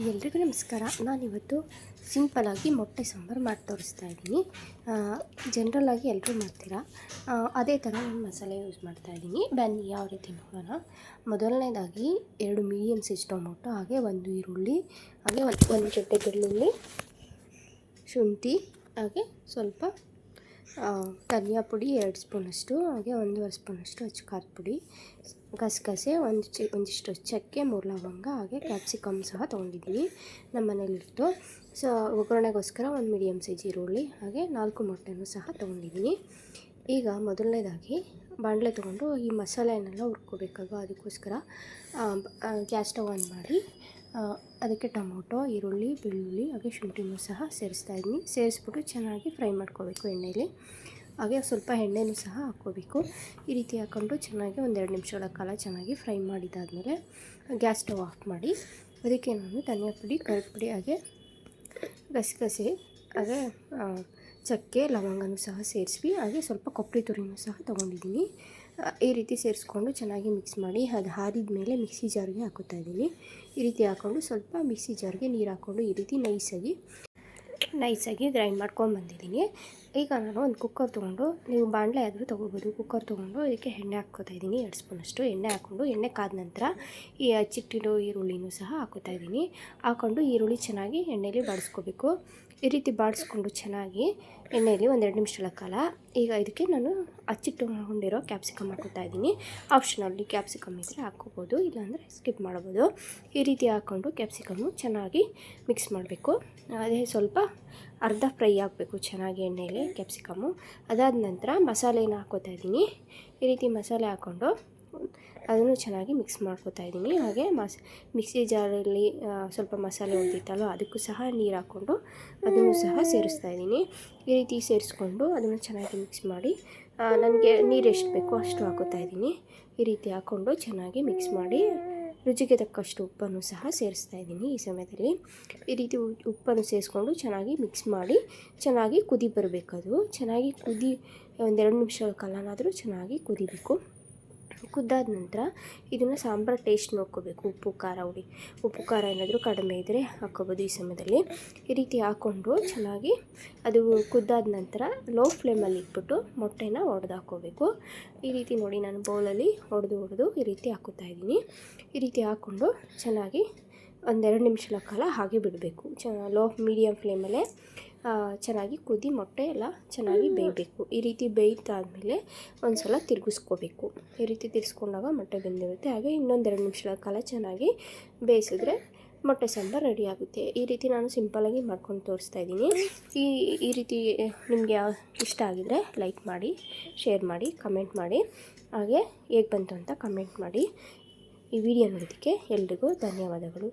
ಎಲ್ರಿಗೂ ನಮಸ್ಕಾರ. ನಾನಿವತ್ತು ಸಿಂಪಲಾಗಿ ಮೊಟ್ಟೆ ಸಾಂಬಾರು ಮಾಡಿ ತೋರಿಸ್ತಾ ಇದ್ದೀನಿ. ಜನ್ರಲಾಗಿ ಎಲ್ಲರೂ ಮಾಡ್ತೀರಾ? ಅದೇ ಥರ ನಾನು ಮಸಾಲೆ ಯೂಸ್ ಮಾಡ್ತಾ ಇದ್ದೀನಿ. ಬನ್ನಿ, ಯಾವ ರೀತಿ ನೋಡೋಣ. ಮೊದಲನೇದಾಗಿ ಎರಡು ಮೀಡಿಯಮ್ ಸೈಜ್ ಟೊಮೊಟೊ, ಹಾಗೆ ಒಂದು ಈರುಳ್ಳಿ, ಹಾಗೆ ಒಂದು ಒಂದು ಜೊತೆ ಬೆಳ್ಳುಳ್ಳಿ, ಶುಂಠಿ, ಹಾಗೆ ಸ್ವಲ್ಪ ಧನಿಯಾ ಪುಡಿ ಎರಡು ಸ್ಪೂನಷ್ಟು, ಹಾಗೆ ಒಂದೂವರೆ ಸ್ಪೂನಷ್ಟು ಹಚ್ಚು ಖಾರದ ಪುಡಿ. ಗಸಗಸೆ, ಒಂದು ಚಿ, ಒಂದಿಷ್ಟು ಚಕ್ಕೆ, ಮೂರು ಲವಂಗ, ಹಾಗೆ ಕ್ಯಾಪ್ಸಿಕಮ್ ಸಹ ತೊಗೊಂಡಿದ್ದೀವಿ ನಮ್ಮ ಮನೇಲಿಟ್ಟು ಸೊ, ಒಗ್ಗರಣೆಗೋಸ್ಕರ ಒಂದು ಮೀಡಿಯಮ್ ಸೈಜ್ ಈರುಳ್ಳಿ, ಹಾಗೆ ನಾಲ್ಕು ಮೊಟ್ಟೆನೂ ಸಹ ತೊಗೊಂಡಿದ್ದೀನಿ. ಈಗ ಮೊದಲನೇದಾಗಿ ಬಾಣಲೆ ತೊಗೊಂಡು ಈ ಮಸಾಲೆಯನ್ನೆಲ್ಲ ಹುರ್ಕೋಬೇಕಾಗ ಅದಕ್ಕೋಸ್ಕರ ಗ್ಯಾಸ್ ಸ್ಟವ್ ಆನ್ ಮಾಡಿ ಅದಕ್ಕೆ ಟೊಮೊಟೊ, ಈರುಳ್ಳಿ, ಬೆಳ್ಳುಳ್ಳಿ, ಹಾಗೆ ಶುಂಠಿನೂ ಸಹ ಸೇರಿಸ್ತಾ ಇದ್ದೀನಿ. ಸೇರಿಸ್ಬಿಟ್ಟು ಚೆನ್ನಾಗಿ ಫ್ರೈ ಮಾಡ್ಕೋಬೇಕು ಎಣ್ಣೆಯಲ್ಲಿ ಹಾಗೆ ಸ್ವಲ್ಪ ಎಣ್ಣೆನೂ ಸಹ ಹಾಕ್ಕೋಬೇಕು. ಈ ರೀತಿ ಹಾಕ್ಕೊಂಡು ಚೆನ್ನಾಗಿ ಒಂದೆರಡು ನಿಮಿಷಗಳ ಕಾಲ ಚೆನ್ನಾಗಿ ಫ್ರೈ ಮಾಡಿದಾದಮೇಲೆ ಗ್ಯಾಸ್ ಸ್ಟವ್ ಆಫ್ ಮಾಡಿ, ಅದಕ್ಕೆ ನಾನು ಧನಿಯಾ ಪುಡಿ ಖಾರದ ಹಾಗೆ ಗಸಗಸೆ, ಹಾಗೆ ಚಕ್ಕೆ ಲವಂಗನೂ ಸಹ ಸೇರಿಸ್ವಿ. ಹಾಗೆ ಸ್ವಲ್ಪ ಕೊಬ್ಬರಿ ತುರಿನೂ ಸಹ ತೊಗೊಂಡಿದ್ದೀನಿ. ಈ ರೀತಿ ಸೇರಿಸ್ಕೊಂಡು ಚೆನ್ನಾಗಿ ಮಿಕ್ಸ್ ಮಾಡಿ ಅದು ಹಾರಿದ ಮೇಲೆ ಮಿಕ್ಸಿ ಜಾರ್ಗೆ ಹಾಕೋತಾ ಇದ್ದೀನಿ. ಈ ರೀತಿ ಹಾಕ್ಕೊಂಡು ಸ್ವಲ್ಪ ಮಿಕ್ಸಿ ಜಾರ್ಗೆ ನೀರು ಹಾಕ್ಕೊಂಡು ಈ ರೀತಿ ನೈಸಾಗಿ ನೈಸಾಗಿ ಗ್ರೈಂಡ್ ಮಾಡ್ಕೊಂಡು ಬಂದಿದ್ದೀನಿ. ಈಗ ನಾನು ಒಂದು ಕುಕ್ಕರ್ ತೊಗೊಂಡು, ನೀವು ಬಾಣಲೆ ಆದರೂ ತೊಗೋಬೋದು ಕುಕ್ಕರ್ ತೊಗೊಂಡು ಇದಕ್ಕೆ ಎಣ್ಣೆ ಹಾಕ್ಕೋತಾ ಇದ್ದೀನಿ. ಎರಡು ಸ್ಪೂನಷ್ಟು ಎಣ್ಣೆ ಹಾಕ್ಕೊಂಡು, ಎಣ್ಣೆ ಕಾದ ನಂತರ ಈ ಹಚ್ಚಿಟ್ಟಿರೋ ಈರುಳ್ಳಿನೂ ಸಹ ಹಾಕೋತಾ ಇದ್ದೀನಿ. ಹಾಕ್ಕೊಂಡು ಈರುಳ್ಳಿ ಚೆನ್ನಾಗಿ ಎಣ್ಣೆಯಲ್ಲಿ ಬಾಡಿಸ್ಕೋಬೇಕು. ಈ ರೀತಿ ಬಾಡಿಸ್ಕೊಂಡು ಚೆನ್ನಾಗಿ ಎಣ್ಣೆಯಲ್ಲಿ ಒಂದೆರಡು ನಿಮಿಷಗಳ ಕಾಲ ಈಗ ಇದಕ್ಕೆ ನಾನು ಹಚ್ಚಿಟ್ಟುಕೊಂಡಿರೋ ಕ್ಯಾಪ್ಸಿಕಮ್ ಹಾಕೋತಾ ಇದ್ದೀನಿ. ಆಪ್ಷನಲ್ಲಿ ಕ್ಯಾಪ್ಸಿಕಮ್ ಇದ್ದರೆ ಹಾಕ್ಕೋಬೋದು, ಇಲ್ಲಾಂದರೆ ಸ್ಕಿಪ್ ಮಾಡ್ಬೋದು. ಈ ರೀತಿ ಹಾಕ್ಕೊಂಡು ಕ್ಯಾಪ್ಸಿಕಮ್ಮು ಚೆನ್ನಾಗಿ ಮಿಕ್ಸ್ ಮಾಡಬೇಕು. ಅದೇ ಸ್ವಲ್ಪ ಅರ್ಧ ಫ್ರೈ ಆಗಬೇಕು ಚೆನ್ನಾಗಿ ಎಣ್ಣೆಯಲ್ಲಿ ಕ್ಯಾಪ್ಸಿಕಮ್ಮು ಅದಾದ ನಂತರ ಮಸಾಲೆನ ಹಾಕೋತಾ ಇದ್ದೀನಿ. ಈ ರೀತಿ ಮಸಾಲೆ ಹಾಕ್ಕೊಂಡು ಅದನ್ನು ಚೆನ್ನಾಗಿ ಮಿಕ್ಸ್ ಮಾಡ್ಕೋತಾ ಇದ್ದೀನಿ. ಹಾಗೆ ಮಸ್, ಮಿಕ್ಸಿ ಜಾರಲ್ಲಿ ಸ್ವಲ್ಪ ಮಸಾಲೆ ಹೊಂದಿತ್ತಲ್ವ, ಅದಕ್ಕೂ ಸಹ ನೀರು ಹಾಕ್ಕೊಂಡು ಅದನ್ನು ಸಹ ಸೇರಿಸ್ತಾ ಇದ್ದೀನಿ. ಈ ರೀತಿ ಸೇರಿಸ್ಕೊಂಡು ಅದನ್ನು ಚೆನ್ನಾಗಿ ಮಿಕ್ಸ್ ಮಾಡಿ ನನಗೆ ನೀರು ಎಷ್ಟು ಬೇಕೋ ಅಷ್ಟು ಹಾಕೋತಾ ಇದ್ದೀನಿ. ಈ ರೀತಿ ಹಾಕ್ಕೊಂಡು ಚೆನ್ನಾಗಿ ಮಿಕ್ಸ್ ಮಾಡಿ, ರುಚಿಗೆ ತಕ್ಕಷ್ಟು ಉಪ್ಪನ್ನು ಸಹ ಸೇರಿಸ್ತಾ ಇದ್ದೀನಿ ಈ ಸಮಯದಲ್ಲಿ. ಈ ರೀತಿ ಉಪ್ಪನ್ನು ಸೇರಿಸ್ಕೊಂಡು ಚೆನ್ನಾಗಿ ಮಿಕ್ಸ್ ಮಾಡಿ, ಚೆನ್ನಾಗಿ ಕುದಿ ಬರಬೇಕದು. ಚೆನ್ನಾಗಿ ಕುದಿ, ಒಂದೆರಡು ನಿಮಿಷಗಳ ಕಾಲನಾದರೂ ಚೆನ್ನಾಗಿ ಕುದಿಬೇಕು. ಕುದ್ದಾದ ನಂತರ ಇದನ್ನು ಸಾಂಬಾರು ಟೇಸ್ಟ್ ನೋಡ್ಕೋಬೇಕು. ಉಪ್ಪು, ಖಾರ ಹುಡಿ ಉಪ್ಪು, ಖಾರ ಏನಾದರೂ ಕಡಿಮೆ ಇದ್ದರೆ ಹಾಕ್ಕೋಬೋದು ಈ ಸಮಯದಲ್ಲಿ. ಈ ರೀತಿ ಹಾಕ್ಕೊಂಡು ಚೆನ್ನಾಗಿ ಅದು ಕುದ್ದಾದ ನಂತರ ಲೋ ಫ್ಲೇಮಲ್ಲಿ ಇಟ್ಬಿಟ್ಟು ಮೊಟ್ಟೆನ ಒಡೆದು ಹಾಕ್ಕೋಬೇಕು. ಈ ರೀತಿ ನೋಡಿ ನಾನು ಬೌಲಲ್ಲಿ ಹೊಡೆದು ಹೊಡೆದು ಈ ರೀತಿ ಹಾಕುತ್ತಾ ಇದ್ದೀನಿ. ಈ ರೀತಿ ಹಾಕ್ಕೊಂಡು ಚೆನ್ನಾಗಿ ಒಂದೆರಡು ನಿಮಿಷಗಳ ಕಾಲ ಹಾಗೆ ಬಿಡಬೇಕು. ಚ ಲೋ ಮೀಡಿಯಮ್ ಫ್ಲೇಮಲ್ಲೇ ಚೆನ್ನಾಗಿ ಕುದಿ ಮೊಟ್ಟೆ ಎಲ್ಲ ಚೆನ್ನಾಗಿ ಬೇಯಬೇಕು. ಈ ರೀತಿ ಬೇಯ್ತಾದಮೇಲೆ ಒಂದು ಸಲ ತಿರುಗಿಸ್ಕೋಬೇಕು. ಈ ರೀತಿ ತಿರ್ಸ್ಕೊಂಡಾಗ ಮೊಟ್ಟೆ ಬೆಂದಿರುತ್ತೆ. ಹಾಗೆ ಇನ್ನೊಂದೆರಡು ನಿಮಿಷಗಳ ಕಾಲ ಚೆನ್ನಾಗಿ ಬೇಯಿಸಿದ್ರೆ ಮೊಟ್ಟೆ ಸಾಂಬಾರು ರೆಡಿ ಆಗುತ್ತೆ. ಈ ರೀತಿ ನಾನು ಸಿಂಪಲಾಗಿ ಮಾಡ್ಕೊಂಡು ತೋರಿಸ್ತಾ ಇದ್ದೀನಿ. ಈ ಈ ರೀತಿ ನಿಮಗೆ ಇಷ್ಟ ಆಗಿದರೆ ಲೈಕ್ ಮಾಡಿ ಶೇರ್ ಮಾಡಿ ಕಮೆಂಟ್ ಮಾಡಿ. ಹಾಗೆ ಹೇಗೆ ಬಂತು ಅಂತ ಕಮೆಂಟ್ ಮಾಡಿ. ಈ ವಿಡಿಯೋ ನೋಡೋದಕ್ಕೆ ಎಲ್ರಿಗೂ ಧನ್ಯವಾದಗಳು.